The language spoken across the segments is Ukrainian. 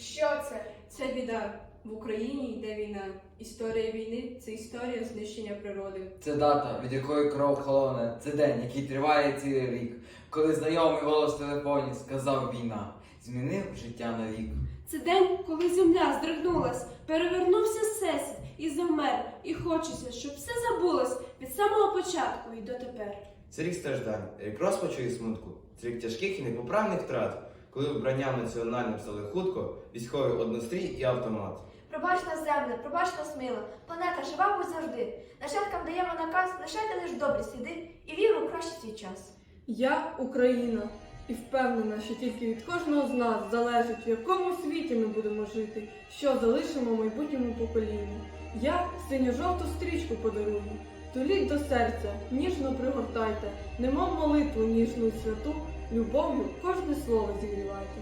Що це? Це біда. В Україні йде війна. Історія війни це історія знищення природи. Це дата, від якої кров холоне. Це день, який триває цілий рік. Коли знайомий голос в телефоні сказав війна, змінив життя навік. Це день, коли земля здригнулась, перевернувся всесвіт і завмер, і хочеться, щоб все забулось від самого початку і дотепер. Це рік страждань, рік розпачу і смутку, це рік тяжких і непоправних втрат, коли вбранням національним стали хутко, військовий однострій і автомат. Пробач нас земле, пробач нас мила, планета жива будь завжди. Нащадкам даємо наказ, лишайте лиш добрі сліди і віру в кращий свій час. Я Україна і впевнена, що тільки від кожного з нас залежить, в якому світі ми будемо жити, що залишимо майбутньому поколінню. Я синьо-жовту стрічку подарую. Туліть до серця, ніжно пригортайте, немов молитву ніжну і святу, любов'ю кожне слово зігрівайте.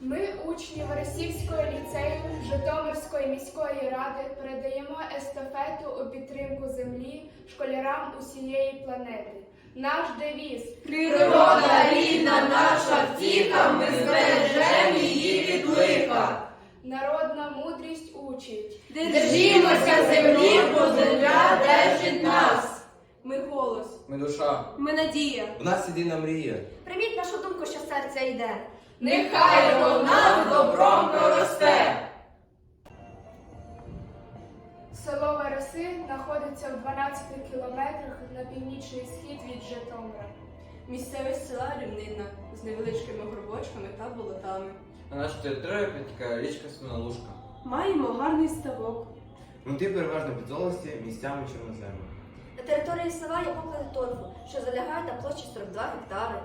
Ми, учні Воросівського ліцею Житомирської міської ради, передаємо естафету у підтримку землі школярам усієї планети. Наш девіз Природа рідна наша втіха, ми збережемо її від лиха. Народна мудрість учить. Держімося землі, бо земля держить нас. Ми голос. Ми душа. Ми надія. У нас єдина мрія. Прийміть нашу думку, що серця йде. Нехай вона добром проросте. Вереси знаходиться в 12 кілометрах на північний схід від Житомира. Місцевість села рівнинна з невеличкими горбочками та болотами. На нашу територію притікає річка Смололушка. Маємо гарний ставок. Грунти переважно підзолості, місцями чорноземи. На території села є поклади торфу, що залягає на площі 42 гектари.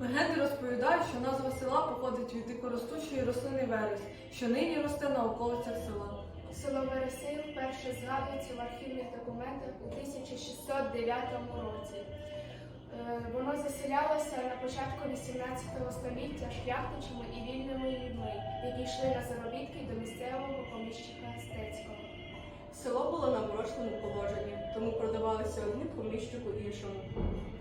Легенди розповідають, що назва села походить від дикоростучої рослини верес, що нині росте на околицях села. Село Вереси вперше згадується в архівних документах у 1609 році. Е, Воно заселялося на початку 18 століття шляхтичами і вільними людьми, які йшли на заробітки до місцевого поміщика Стецького. Село було на оборочному положенні, тому продавалося одним поміщику іншому.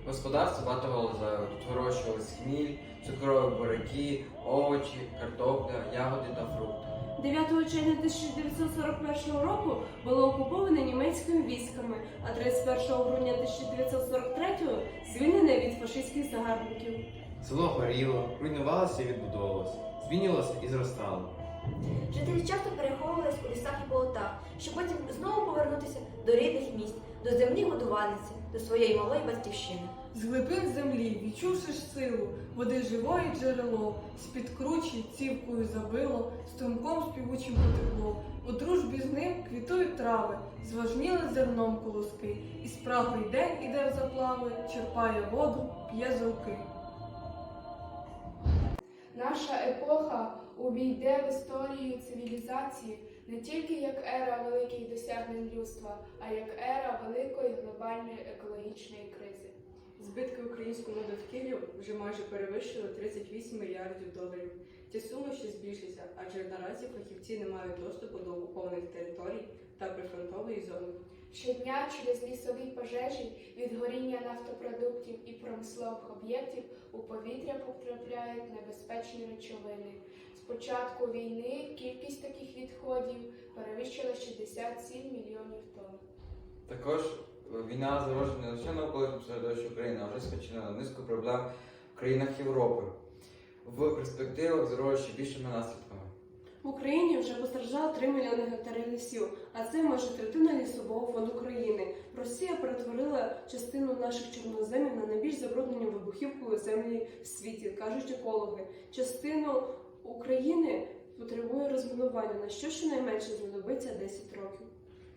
Господарство багато вилазило. Тут вирощувались хміль, цукрові буряки, овочі, картопля, ягоди та фрукти. 9 червня 1941 року було окуповане німецькими військами, а 31 грудня 1943-го звільнене від фашистських загарбників. Село горіло, руйнувалося і відбудовувалося, змінювалося і зростало. Жителі часто переховувались у лісах і болотах, щоб потім знову повернутися до рідних місць, до землі годувальниці, до своєї малої батьківщини. З глибин землі, відчувши ж силу, води живої джерело, з-під кручі цівкою забило, струмком співучим потекло. У дружбі з ним квітують трави, зважніли зерном колоски, і спрагою день іде в заплави, черпає воду, п'є з руки. Наша епоха увійде в історію цивілізації не тільки як ера великих досягнень людства, а як ера великої глобальної екологічної кризи. Збитки українському довкіллю вже майже перевищили 38 мільярдів доларів. Ці суми ще збільшаться, адже наразі фахівці не мають доступу до окупованих територій та прифронтової зони. Щодня через лісові пожежі від горіння нафтопродуктів і промислових об'єктів у повітря потрапляють небезпечні речовини. З початку війни кількість таких відходів перевищила 67 мільйонів тонн. Також війна зароджена не лише на околичному середовищі України, а вже спричинила низку проблем в країнах Європи. В перспективах зародить більшими наслідками. В Україні вже постраждало 3 мільйони гектарів лісів, а це майже третина лісового фонду країни. Росія перетворила частину наших чорноземів на найбільш забруднені вибухівкою землі в світі, кажуть екологи. Частину України потребує розмінування, на що щонайменше знадобиться 10 років.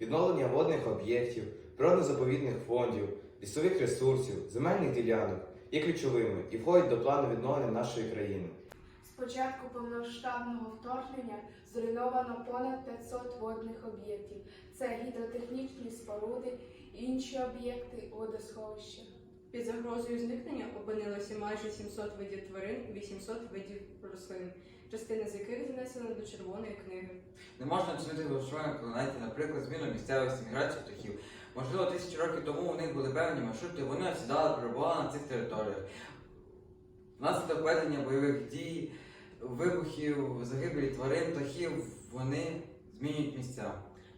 Відновлення водних об'єктів, природно-заповідних фондів, лісових ресурсів, земельних ділянок є ключовими і входять до плану відновлення нашої країни. З початку повномасштабного вторгнення зруйновано понад 500 водних об'єктів. Це гідротехнічні споруди, інші об'єкти водосховища. Під загрозою зникнення опинилося майже 700 видів тварин 800 видів рослин. частина з яких занесена до червоної книги. Не можна оцінити голосування планеті, наприклад, зміну місцевості, міграцію птахів. Можливо, тисячі років тому у них були певні маршрути, вони осідали, перебували на цих територіях. Внаслідок ведення бойових дій, вибухів, загибелі тварин, птахів, вони змінюють місця.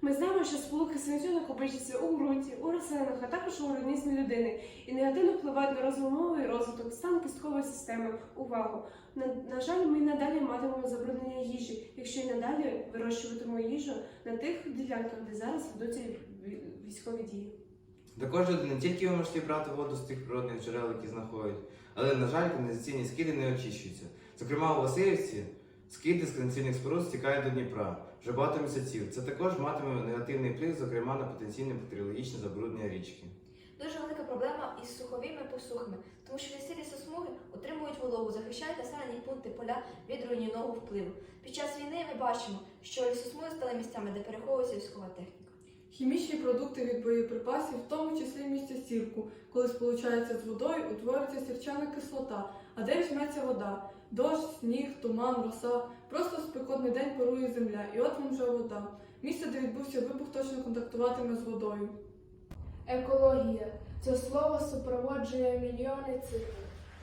Ми знаємо, що сполуки свинцю накопичуються у ґрунті, у рослинах, а також у організмі людини і негативно впливають на розумовий розвиток, стан кісткової системи. Увагу! На, на жаль, ми й надалі матимемо забруднення їжі, якщо й надалі вирощуватимемо їжу на тих ділянках, де зараз ведуться військові дії. Також люди не тільки вимушені брати воду з тих природних джерел, які знаходять, але, на жаль, каналізаційні скиди не очищуються. Зокрема, у Васильівці скиди з каналізаційних споруд стікають до Дніпра вже багато місяців. Це також матиме негативний вплив, зокрема, на потенційне бактеріологічне забруднення річки. Дуже велика проблема із суховими посухами, тому що ліси лісосмуги утримують вологу, захищають населені пункти поля від руйнівного впливу. Під час війни ми бачимо, що лісосмуги стали місцями, де переховується військова техніка. Хімічні продукти від боєприпасів, в тому числі містять сірку. Коли сполучаються з водою, утворюється сірчана кислота. А де візьметься вода? Дощ, сніг, туман, роса. Просто спекотний день парує земля, і от вам вже вода. Місце, де відбувся вибух, точно контактуватиме з водою. Екологія це слово супроводжує мільйони цифр.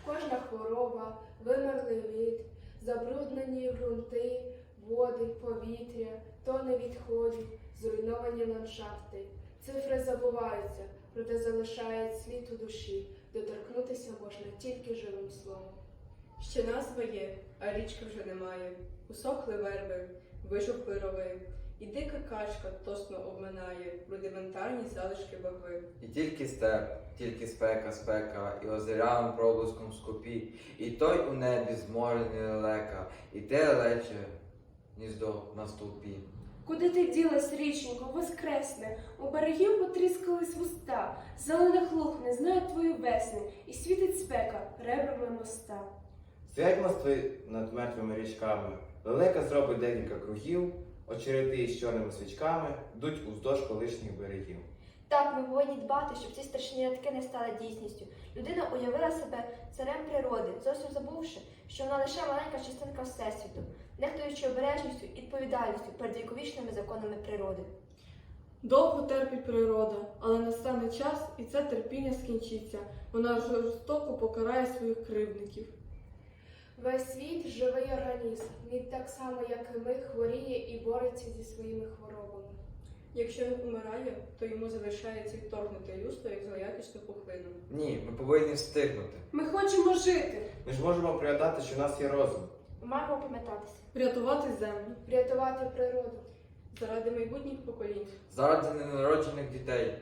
Кожна хвороба, вимерлий вид, забруднені ґрунти, води, повітря, тони відходів, зруйновані ландшафти. Цифри забуваються, проте залишають слід у душі. Доторкнутися можна тільки живим словом. Ще назва є, а річки вже немає. Усохли верби, вижухли рови, і дика качка тосно обминає рудиментарні залишки ваги. І тільки степ, тільки спека, спека, і озерям проблиском скупі, і той у небі зморений лелека, і те лече гніздо на стовпі. Куди ти ділась, річенько, воскресне? У берегів потріскались вуста, зелених луг не знають твої весни, і світить спека ребрами моста. Стоять мости над мертвими річками, лелека зробить декілька кругів, очерети з чорними свічками йдуть уздовж колишніх берегів. Так, ми повинні дбати, щоб ці страшні рядки не стали дійсністю. Людина уявила себе царем природи, зовсім забувши, що вона лише маленька частинка всесвіту, нехтуючи обережністю і відповідальністю перед віковічними законами природи. Довго терпить природа, але настане час, і це терпіння скінчиться. Вона жорстоко покарає своїх кривдників. Весь світ живий організм. Він так само, як і ми, хворіє і бореться зі своїми хворобами. Якщо він умирає, то йому залишається відторгнути люсто як злоякісну пухлину. Ні, ми повинні встигнути. Ми хочемо жити. Ми ж можемо пригадати, що в нас є розум. Ми маємо пам'ятатися. Врятувати землю. Врятувати природу. Заради майбутніх поколінь. Заради ненароджених дітей.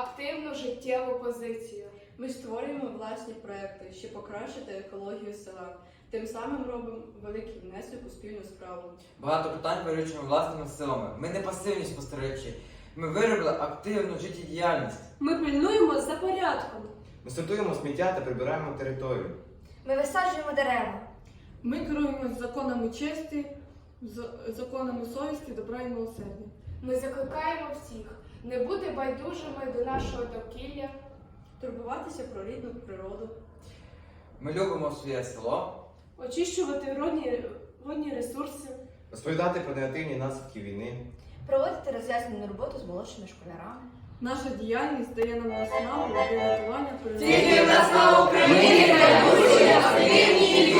Активну життєву позицію. Ми створюємо власні проекти, щоб покращити екологію села. Тим самим робимо великий внесок у спільну справу. Багато питань вирішуємо власними силами. Ми не пасивні спостерігачі. Ми виробили активну життєдіяльність. Ми пильнуємо за порядком. Ми сортуємо сміття та прибираємо територію. Ми висаджуємо дерева. Ми керуємось законами честі, законами совісті, добра і милосердя. Ми закликаємо всіх не бути байдужими до нашого довкілля. Турбуватися про рідну природу. Ми любимо своє село. Очищувати родні водні ресурси. Розповідати про негативні наслідки війни. Проводити роз'яснену роботу з молодшими школярами. Наша діяльність дає нам наснагу для рятування Тільки в нас на Україні найбільші активні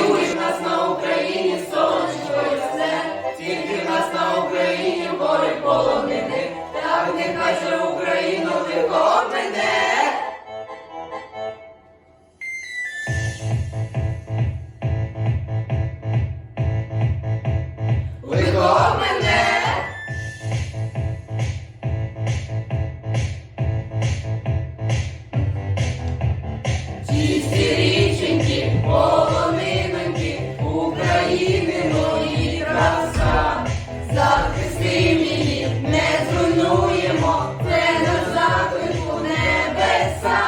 Чисті річеньки, полониноньки, України мої краса. Захистим її, не зруйнуємо, це наш заклик у небеса.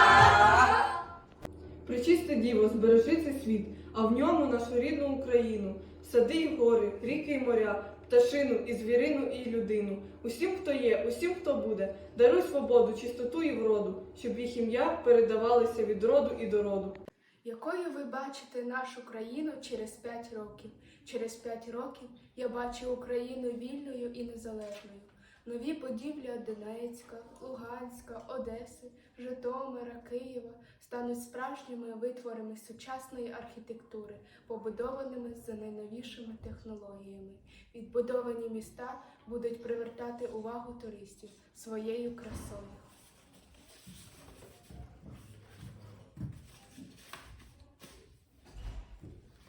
Пречисте Діво, збережи цей світ, а в ньому нашу рідну Україну, сади й гори, ріки й моря, пташину і звірину і людину. Усім, хто є, усім, хто буде, даруй свободу, чистоту і вроду, щоб їх ім'я передавалися від роду і до роду. Якою ви бачите нашу країну через 5 років? Через 5 років я бачу Україну вільною і незалежною. Нові будівлі Донецька, Луганська, Одеси, Житомира, Києва стануть справжніми витворами сучасної архітектури, побудованими за найновішими технологіями. Відбудовані міста будуть привертати увагу туристів своєю красою.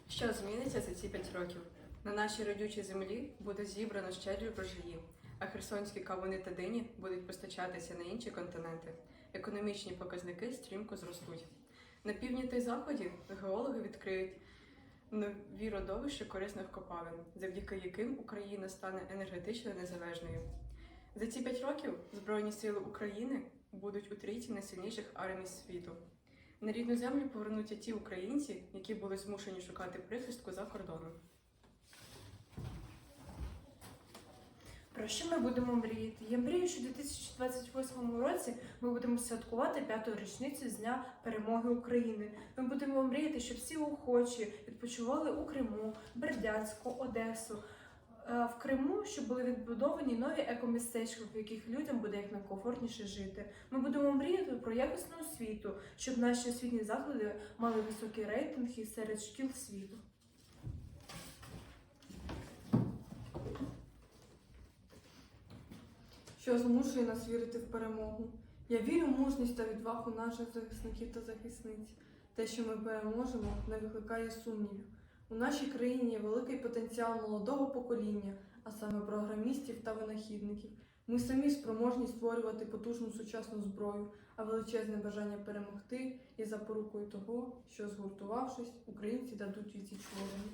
Що зміниться за ці п'ять років? На нашій родючій землі буде зібрано щедрі врожаї, а херсонські кавуни та дині будуть постачатися на інші континенти. Економічні показники стрімко зростуть. На півдні та й заході геологи відкриють нові родовища корисних копалин, завдяки яким Україна стане енергетично незалежною. За ці п'ять років Збройні сили України будуть у трійці найсильніших армій світу. На рідну землю повернуться ті українці, які були змушені шукати прихистку за кордоном. Про що ми будемо мріяти? Я мрію, що у 2028 році ми будемо святкувати п'яту річницю з дня перемоги України. Ми будемо мріяти, щоб всі охочі відпочивали у Криму, Бердянську, Одесу. Е, В Криму, щоб були відбудовані нові екомістечка, в яких людям буде як найкомфортніше жити. Ми будемо мріяти про якісну освіту, щоб наші освітні заклади мали високі рейтинги серед шкіл світу. Що змушує нас вірити в перемогу. Я вірю в мужність та відвагу наших захисників та захисниць. Те, що ми переможемо, не викликає сумнівів. У нашій країні є великий потенціал молодого покоління, а саме програмістів та винахідників. Ми самі спроможні створювати потужну сучасну зброю, а величезне бажання перемогти є запорукою того, що згуртувавшись, українці дадуть відсіч ворогу.